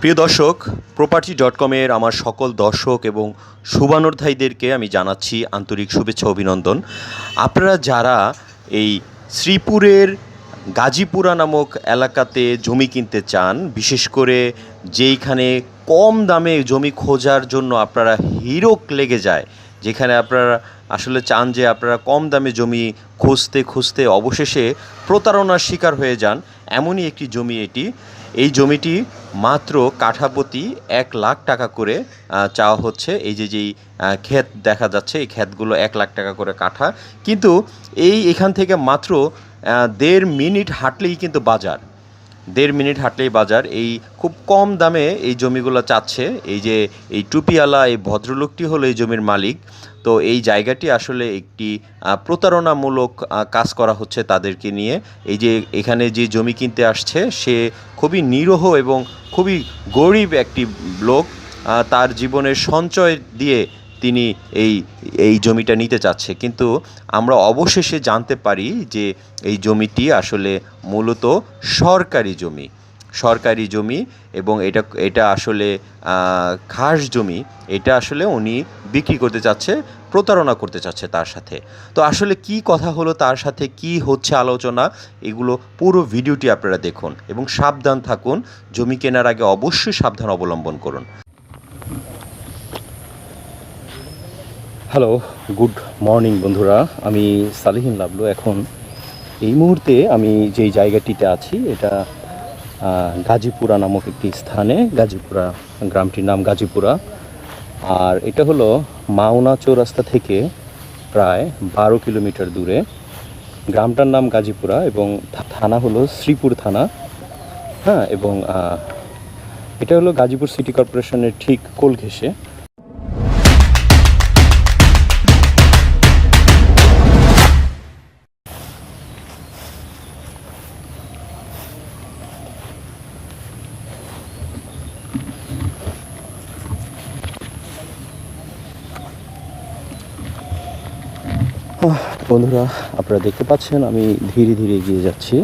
প্রিয় দর্শক property dot কমের আমার সকল দর্শক এবং শুভানুধ্যায়ীদেরকে আমি জানাচ্ছি আন্তরিক শুভেচ্ছা, অভিনন্দন। আপনারা যারা এই শ্রীপুরের গাজীপুরা নামক এলাকাতে জমি কিনতে চান, বিশেষ করে যেইখানে কম দামে জমি খোঁজার জন্য আপনারা হিরোক লেগে যায়, যেখানে আপনারা আসলে চান যে আপনারা কম দামে জমি খুঁজতে খুঁজতে অবশেষে প্রতারণার শিকার হয়ে যান, এমনই একটি জমি এটি। এই জমিটি মাত্র কাঠাপতি এক লাখ টাকা করে চাওয়া হচ্ছে। এই যে যেই ক্ষেত দেখা যাচ্ছে, এই ক্ষেতগুলো এক লাখ টাকা করে কাঠা। কিন্তু এই এখান থেকে মাত্র দেড় মিনিট হাঁটলেই কিন্তু বাজার। দেড় মিনিট হাঁটলেই বাজার। এই খুব কম দামে এই জমিগুলো চাচ্ছে। এই যে, এই টুপিওয়ালা, এই ভদ্রলোকটি হলো এই জমির মালিক। তো এই জায়গাটি আসলে একটি প্রতারণামূলক কাজ করা হচ্ছে তাদেরকে নিয়ে। এই যে, এখানে যে জমি কিনতে আসছে, সে খুবই নিরহ এবং খুবই গরিব একটি লোক। তার জীবনের সঞ্চয় দিয়ে তিনি এই এই জমিটা নিতে চাচ্ছে। কিন্তু আমরা অবশেষে জানতে পারি যে এই জমিটি আসলে মূলত সরকারি জমি। সরকারি জমি এবং এটা এটা আসলে খাস জমি। এটা আসলে উনি বিক্রি করতে চাচ্ছে, প্রতারণা করতে চাচ্ছে তার সাথে। তো আসলে কি কথা হলো তার সাথে? কি হচ্ছে আলোচনা? এগুলো পুরো ভিডিওটি আপনারা দেখুন এবং সাবধান থাকুন। জমি কেনার আগে অবশ্যই সাবধান অবলম্বন করুন। হ্যালো গুড মর্নিং বন্ধুরা। আমি সালিহিন লাবলু। এখন এই মুহূর্তে আমি যেই জায়গাটিতে আছি, এটা গাজীপুরা নামক একটি স্থানে, গাজীপুরা গ্রামটির নাম গাজীপুরা। আর এটা হলো মাওনা চৌরাস্তা থেকে প্রায় বারো কিলোমিটার দূরে। গ্রামটার নাম গাজীপুরা এবং থানা হলো শ্রীপুর থানা। হ্যাঁ এবং এটা হলো গাজীপুর সিটি কর্পোরেশনের ঠিক কোল ঘেঁষে। বন্ধুরা আপনারা দেখতে পাচ্ছেন আমি ধীরে ধীরে এগিয়ে যাচ্ছি।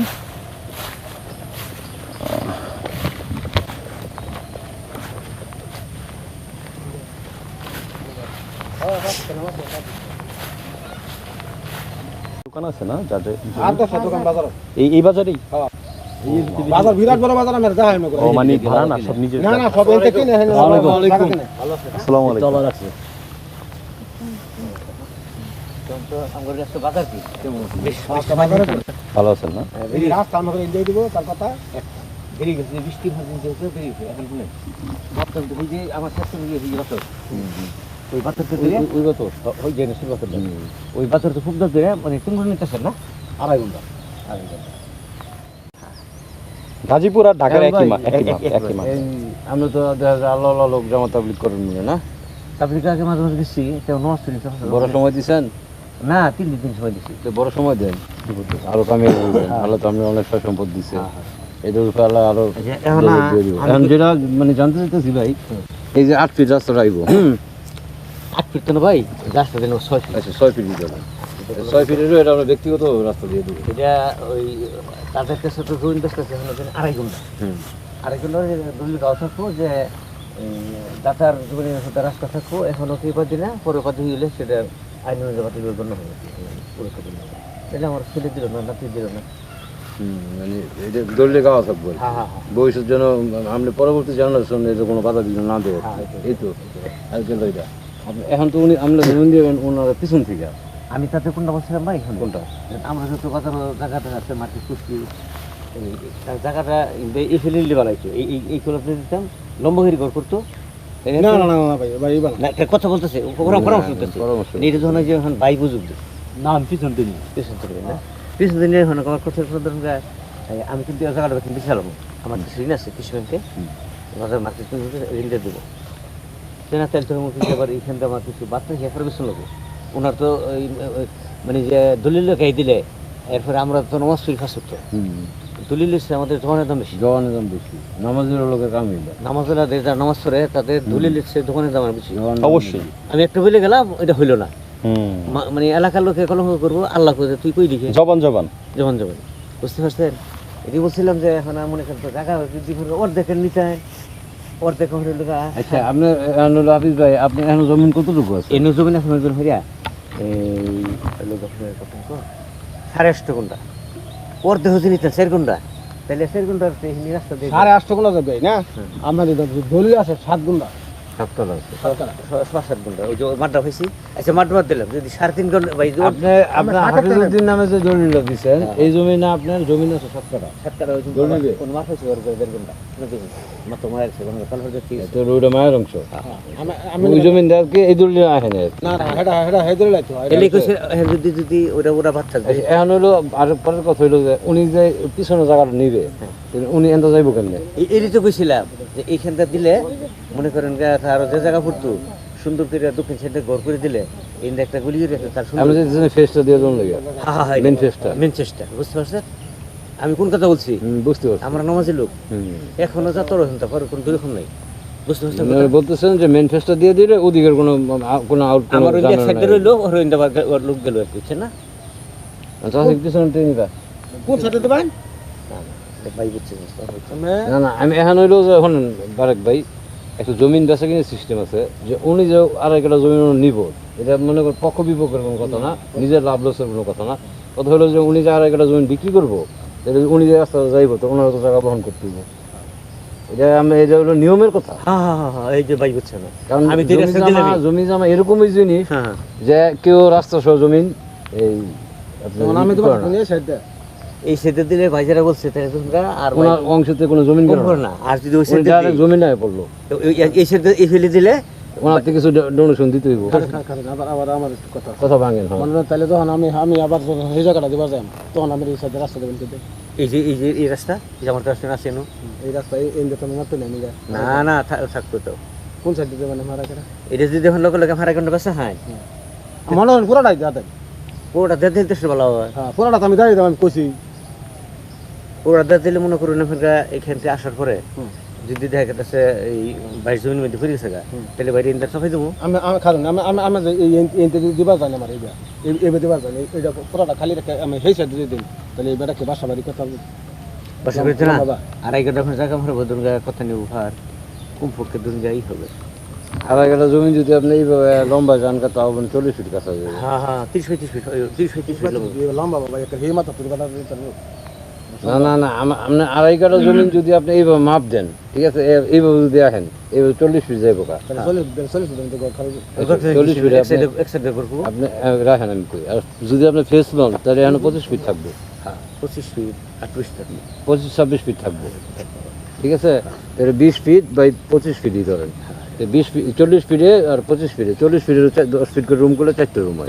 দোকান আছে না? যাদের দোকান বাজার। এই এই বাজারেই? বাজার বিরাট বড় বাজার আমার হয় মানে ভাড়া না সব নিজের না না সব কিনে হয় না আসসালামু আলাইকুম আসসালামু আলাইকুম ভালো আছেন না? রাস্তা আমাকে দিয়ে দিব তার কথা বেরিয়ে গেছে বৃষ্টি বেরিয়ে গেছে এখন শুনে ভাবতাম ওই যে আমার শেষ গিয়ে বাতর ওই বাতরটা ওই বাতর ওই যে সেই বাতর ওই বাতর তো খুব ধরে মানে টুঙ্গুর নিতেছেন না? আড়াই ঘণ্টা। আড়াই ঘণ্টা। গাজীপুর আর ঢাকার হ্যাঁ একই একই আমরা তো আল্লাহ আল্লাহ লোক জামা তাবলিক করেন না তাবলিক আগে মাঝে মাঝে নমাজ বড় সময় দিছেন? না তিন দিন তিন সময় দিছি। তো বড় সময় দেন? আরও কামিয়ে বলবেন আল্লাহ তো আমি অনেক সম্পদ দিছে। এদের উপরে আল্লাহ আরও এখন যেটা মানে জানতে চাইতেছি ভাই এই যে আট ফিট রাস্তা হুম। আট ফিট তো ভাই? রাস্তা দিন ছয় ফিট। আচ্ছা ছয় ফিট দিতে হবে। ছয় ফিটেরও এটা আমরা ব্যক্তিগত রাস্তা দিয়ে দেবো। এটা ওই তাদের কাছে তো এখন আড়াই ঘণ্টা। আড়াই ঘণ্টা দলিল গাও থাকব যে দাতার জীবনের রাস্তা থাকব। এখনও কি পাচ্ছি না পরে পাতি হইলে সেটা আইন অনুযায়ী গণ্য হবে দিল এটা আমার ছেলে দিল না নাতি দিল না। মানে এটা দলিলে গাওয়া থাকব। আর কি। হ্যাঁ হ্যাঁ হ্যাঁ। ভবিষ্যৎ যেন আমরা পরবর্তী কোনো বাধা না দেয়। এটাই। এই তো। আজকাল এটা। এখন তো উনি আমরা জমিন দিবেন ওনারা পিছন থেকে। আমি তাতে কোনটা বলছিলাম ভাই এখন? কোনটা? আমরা যত কথা জায়গাটা আছে মার্কেট কুস্তি জায়গাটা এই ফেলিলি বানাইছো। এই এই দিতাম লম্বগিরি ঘর করতো। না না না না ভাই ভাই ইবা না। না একটা কথা বলতেছে ওরা পরামর্শ করতেছে। পরামর্শ। এটা যখন যে এখন বাই বুঝুক না আমি পিছন দিন পিছন থেকে না? পিছন দিন এখন আমার কথা ধরুন আমি কিন্তু এই জায়গাটা কিনতে চালাম আমার তো ঋণ আছে কৃষি ব্যাংকে। বাজার মার্কেট ঋণটা দেবো। সেনা তেল তো মুখে আবার এইখান থেকে আমার কিছু বাচ্চা হেফার বেশি লাগবে। ওনার তো মানে যে দলিল গাই দিলে এরপরে আমরা তো নমাজ করতো হুম। দলিল হচ্ছে আমাদের জমানের দাম বেশি। জওয়ানের দাম বেশি। নামাজের লোকের কাম এটা নামাজ যারা নামাজ পড়ে তাদের দলিল হচ্ছে দোকানের দাম আর বেশি। অবশ্যই। আমি একটা বলে গেলাম এটা হইল না। মানে এলাকার লোকে কলঙ্ক করব আল্লাহ করে তুই কই লিখে জবান জবান। বুঝতে পারছেন? এটি বলছিলাম যে এখন মনে করেন তো জায়গা যদি ওর দেখেন নিতে হয় অর্ধেক আচ্ছা আপনি এখন হলো হাফিজ ভাই আপনি এখন জমিন কতটুকু আছে? এনে জমি না সময় হইয়া এই লোক আপনার সাড়ে আটশো ঘণ্টা। অর্ধেক হচ্ছে জিনিস সের ঘণ্টা তাহলে ঘণ্টার এই রাস্তা দিয়ে সাড়ে আটশো গুলো যাবে না? আমাদের দলীয় আছে সাত গুন্ডা। ছ- ছ সাত ঘণ্টা ওই যে মাঠটা হয়েছি আচ্ছা মাঠ বাদ দিলাম। যদি সাড়ে তিন ঘণ্টা ভাই আপনি আপনার হাফিজুদ্দিন নামে যে দলিলটা দিচ্ছেন এই জমিনে আপনার জমিন আছে ওই? কোন মাঠ হয়েছে ওর দেড় ঘণ্টা। মাত্র কাল ঠিক তো ওইটা মায়ের অংশ। আমি ওই জমিন এই দলিল না না হেডা হেডা হেদরে লাইতো এলে কইছে হ্যাঁ, যদি যদি ওটা ওটা বাদ থাকবে এখন হলো আর পরের কথা হইল যে উনি যে পিছনে জায়গাটা নিবে উনি যাইব কেমনে? এই- এরই তো কইছিলাম যে এইখানটা দিলে মনে করেন আরও যে জায়গা পড়তো সুন্দর করে দক্ষিণ সাইডে ঘর করে দিলে এই একটা গুলি করে তার আমি যে ফেসটা দিয়ে জন্য লাগে হ্যাঁ হ্যাঁ হ্যাঁ মেন ফেসটা। মেন চেষ্টা বুঝতে পারছেন? আমি কোন কথা বলছি? বুঝতে পারছি। আমরা নামাজি লোক। এখনও যত রয়েছেন তারপর কোন দুরকম নাই। বুঝতে পারছেন বলতেছেন যে মেন ফেসটা দিয়ে দিলে ওদিকের কোনো কোনো আউট আমার ওই এক সাইডে রইল ওর ওইটা ওর লোক গেল আর বুঝছেন না? আচ্ছা পিছনে টেনে নিবা। কোন দেবেন। না না আমি এখন হইল যে এখন বারেক ভাই একটা জমিন বেচা কিনে সিস্টেম আছে যে উনি যে আর একটা জমিন নিব এটা মনে কর পক্ষ বিপক্ষের কোনো কথা না নিজের লাভ লসের কোনো কথা না। কথা হলো যে উনি যে আর একটা জমিন বিক্রি করব তাহলে উনি যে রাস্তা যাইবো তো ওনার তো টাকা বহন করতে হবে এটা আমি এটা হলো নিয়মের কথা। এই যে ভাই বুঝছে না কারণ আমি জমি জামা এরকমই জিনিস হ্যাঁ হ্যাঁ। যে কেউ রাস্তা সহ জমিন এই আমি তোমার এই সেটা দিলে ভাইজারা বলছে তাহলে তোমরা আর ভাই ওনার অংশতে কোনো জমিন কম না। আর যদি ওই সেটা জমি নাই পড়ল। এই সেটা এই ফেলে দিলে ওনার থেকে কিছু ডোনেশন দিতে হইব। আবার আবার আমার একটু কথা কথা ভাঙেন হ্যাঁ। মনে তাহলে তখন আমি আমি আবার সেই জায়গাটা দিবার যাই তখন আমি এই সাইডে রাস্তা দেবেন কিন্তু। এই যে এই যে এই রাস্তা এই যে আমার রাস্তা আছে নো? এই রাস্তা এই এই তো মারতে নেই না না থাকতো তো। কোন সাইডে দেবেন মারা করে এটা যদি দেখুন লোক লোক ভাড়া কোনটা বেসা হয়। মনে হয় পুরোটাই দাদা পুরোটা দিতে সে ভালো হয়। হ্যাঁ পুরোটা তো আমি দাঁড়িয়ে দেবো আমি কইছি। দিয়ে দিলে মনে করুন এখানকার এখান থেকে আসার পরে। যদি দেখা গেছে এই বাইশ জমির মধ্যে ঘুরে গেছে গা, তাহলে বাইরে ইন্টার সাফাই দেবো। আমি আমি খালুন আমি আমি আমি যে এই এই দিবার জানি আমার এইটা এই এই দিবার জানি। এইটা পুরোটা খালি রেখে আমি সেই সাইডে দিয়ে দিন তাহলে এই বেটাকে বাসা বাড়ি কথা বলব। বাসা করতে না? বাবা। আড়াই ঘণ্টা জায়গা মারবো দুর্গা কথা নিব ভার কোন পক্ষে দুর্গাই হবে। আর একটা জমি যদি আপনি এইভাবে লম্বা চল্লিশ ফিট কাছা যাবে। হ্যাঁ হ্যাঁ তিরিশ পঁয়ত্রিশ ফিট তিরিশ পঁয়ত্রিশ ফিট লম্বা। বাবা একটা হে মাথা তুই কথা দিতে না না না আম- আপনি আড়াই কাটা জমি যদি আপনি এইভাবে মাপ দেন ঠিক আছে? এইভাবে যদি আসেন এইভাবে চল্লিশ ফিট যাইব চল্লিশ ফিট আপনি রাখেন আমি কই। আর যদি আপনি ফেস লন তাহলে এখানে পঁচিশ ফিট থাকবে। হ্যাঁ পঁচিশ ফিট আটত্রিশ ফিট। পঁচিশ ছাব্বিশ ফিট থাকবে। ঠিক আছে? তাহলে বিশ ফিট বাই পঁচিশ ফিটই ধরেন। তো বিশ ফিট চল্লিশ ফিটে আর পঁচিশ ফিটে চল্লিশ ফিটের দশ ফিট করে রুম করলে চারটে রুম হয়।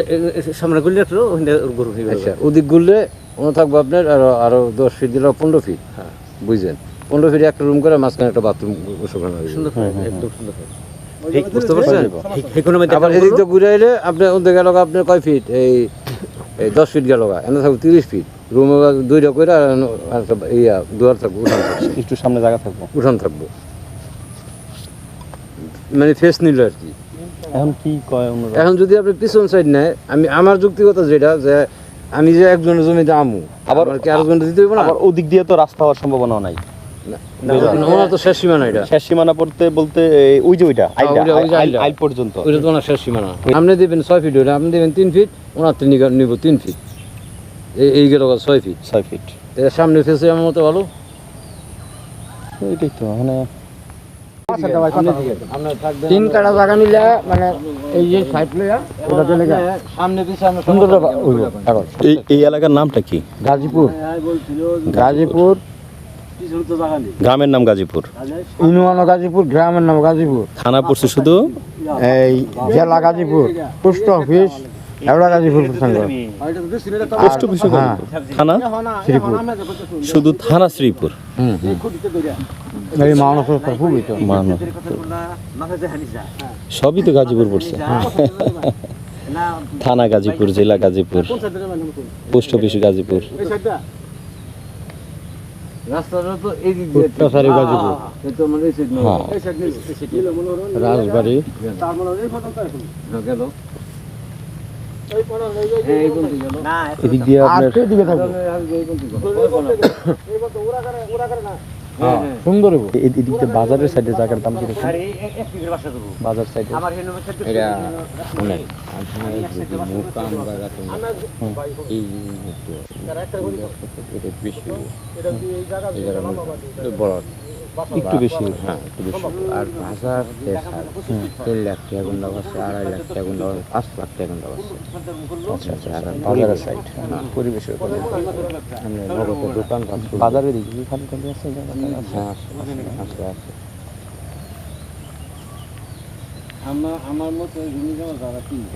সামনে গুলি রাখল ওখানে গরু আচ্ছা ওদিক ঘুরলে ওনো থাকবে আপনার আরও আরও দশ ফিট দিলে পনেরো ফিট। হ্যাঁ। বুঝছেন পনেরো ফিট একটা রুম করে মাঝখানে একটা বাথরুম ওখানে সুন্দর একদম সুন্দর করে। বুঝতে পারছেন? আবার এদিক ঘুরে এলে আপনি ওদের গেল আপনার কয় ফিট? এই এই দশ ফিট গেল এনে থাকবে তিরিশ ফিট। রুমে দুইটা করে আর আর একটা ইয়া দুয়ার থাকবে উঠান থাকবে। একটু সামনে জায়গা থাকব। উঠান থাকবে। মানে ফেস নিল আর কি। এখন কি কয় এখন যদি আপনি পিছন সাইড নেয় আমি আমার যুক্তিগত যেটা যে আমি যে একজনের জমিতে আমু আবার কি আরেকজনের দিতে হইব না? আবার ওদিক দিয়ে তো রাস্তা হওয়ার সম্ভাবনা নাই। ওনার তো শেষ সীমানা এটা। শেষ সীমানা পড়তে বলতে ওই যে ওইটা আইলটা, ওই যে- ওই যে আইল- পর্যন্ত। ওইটা তো ওনার শেষ সীমানা। আপনি দেবেন ছয় ফিট ওইটা আপনি দেবেন তিন ফিট ওনার তো নিব তিন ফিট এই এই গেল ছয় ফিট ছয় ফিট এটা সামনে ফেসে আমার মতো ভালো। ওইটাই তো মানে তিন কাটা জায়গা নিলে মানে এই যে সাইড লইয়া ওটা চলে যায়। সামনে পিছে সুন্দর এই এই এলাকার নামটা কি? গাজীপুর। গাজীপুর। গ্রামের নাম গাজীপুর। ইউনিয়ন গাজীপুর গ্রামের নাম গাজীপুর। থানা পড়ছে শুধু? এই জেলা গাজীপুর। পোস্ট অফিস এওড়া গাজীপুর প্রসঙ্গ পোস্ট অফিস হ্যাঁ। থানা? শ্রীপুর। শুধু থানা শ্রীপুর। মানো সবই তো গাজীপুর পড়ছে। থানা গাজীপুর জেলা গাজীপুর। Post office Gazipur. রাস্তাটা তো এই দিক দিয়ে প্রসারী গাজীপুর। তো মানে এই সাইড হ্যাঁ। রাজবাড়ি গেল হ্যাঁ এই কোন দিকে গেল এদিক দিয়ে আপনার দিকে থাকবে হ্যাঁ। সুন্দর এদিকে বাজারের সাইডে জায়গার দাম কীরকম? বাজার সাইডে। এটা অনেক। মুকাম এই বেশি। মধ্যে বড়। একটু বেশি হ্যাঁ একটু বেশি। আর ভাষার দেড় তিন লাখ টাকা গুন্ডা আছে আড়াই লাখ টাকা গুন্ডা পাঁচ লাখ টাকা গুন্ডা আছে আচ্ছা আচ্ছা আর বাজারের সাইড পরিবেশের আমি আমরা নগদের দোকান বাজারের দিকে খালি খালি আছে জায়গাটা? হ্যাঁ আছে। আছে আছে।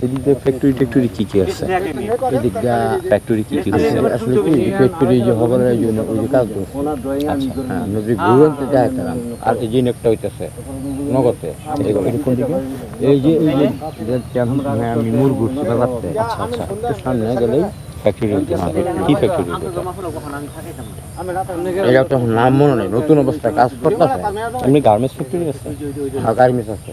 এদিক দিয়ে ফ্যাক্টরি ট্যাক্টরি কি কি আছে? এদিক ফ্যাক্টরি কি কি আছে? আসলে আসলে কি ফ্যাক্টরি যে হবার জন্য ওই যে কাজ করছে। হ্যাঁ ঘুরতে যায় তারা আর এই যে একটা হইতেছে নগদে এগুলো কোন দিকে? এই যে এই যে যে আমি মানে মুর ঘুরছি ব্যাপারতে আচ্ছা আচ্ছা সামনে গেলেই ফ্যাক্টরি কি ফ্যাক্টরি এটা তো নাম মনে নেই নতুন অবস্থায় কাজ করতেছে। এমনি গার্মেন্টস ফ্যাক্টরি আছে? আর গার্মেন্টস আছে।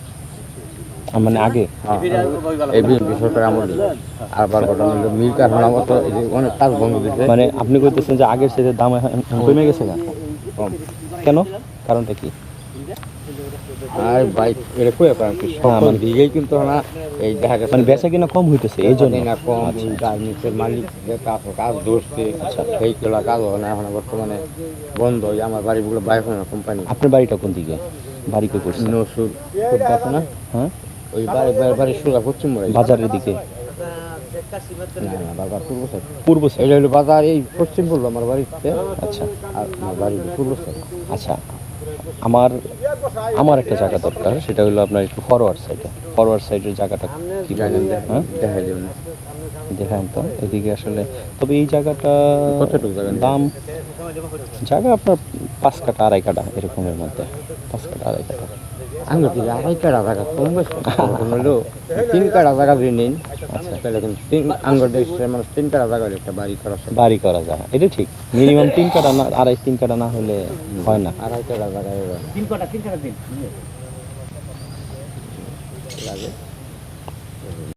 মানে আগে। হ্যাঁ, এই আমলে আবার ঘটনা মিল অনেক কাজ বন্ধ দিছে মানে আপনি কইতেছেন যে আগের সাথে দাম কমে গেছে না কম। কেন? কারণটা কি? আর বাইক এটা কি? সকল দিকেই কিন্তু না এই দেখা গেছে মানে বেচা কিনা কম হইতেছে এই জন্য। না কম গার্মেন্টসের মালিক যে কাজ কাজ ধরছে সেইগুলো কাজ হয় না এখন বর্তমানে বন্ধ আমার বাড়িগুলো বাইক হয় না কোম্পানি আপনার বাড়িটা কোন দিকে? বাড়ি কই করছে নসুর। খুব আছে না? হ্যাঁ? ওই বাড়ি সোজা পশ্চিম বাজারের দিকে। পূর্ব সাইড। পূর্ব সাইড। এটা হলো বাজার এই পশ্চিম পড়ল আমার বাড়িতে। আচ্ছা। আর আমার বাড়ি পূর্ব সাইড। আচ্ছা। আমার আমার একটা জায়গা দরকার সেটা হলো আপনার একটু ফরওয়ার্ড সাইডে। ফরওয়ার্ড সাইডের জায়গাটা কি? জানেন? হ্যাঁ? দেখা যাবে না দেখান তো। এদিকে আসলে তবে এই জায়গাটা দাম জায়গা আপনার পাঁচ কাটা আড়াই কাটা এরকমের মধ্যে। পাঁচ কাটা আড়াই কাটা আমি আড়াই কাটা জায়গা কম বেশি হলো তিন কাটা জায়গা যদি নিন। আচ্ছা। তাহলে কিন্তু তিন আঙ্গুর দেখছে মানুষ তিন কাটা জায়গা হলে একটা বাড়ি করা সম্ভব। বাড়ি করা যায়। এটা ঠিক। মিনিমাম তিন কাটা না আড়াই তিন কাটা না হলে হয় না। আড়াই কাটা জায়গায় তিন কটা তিন কটা দিন। লাগে।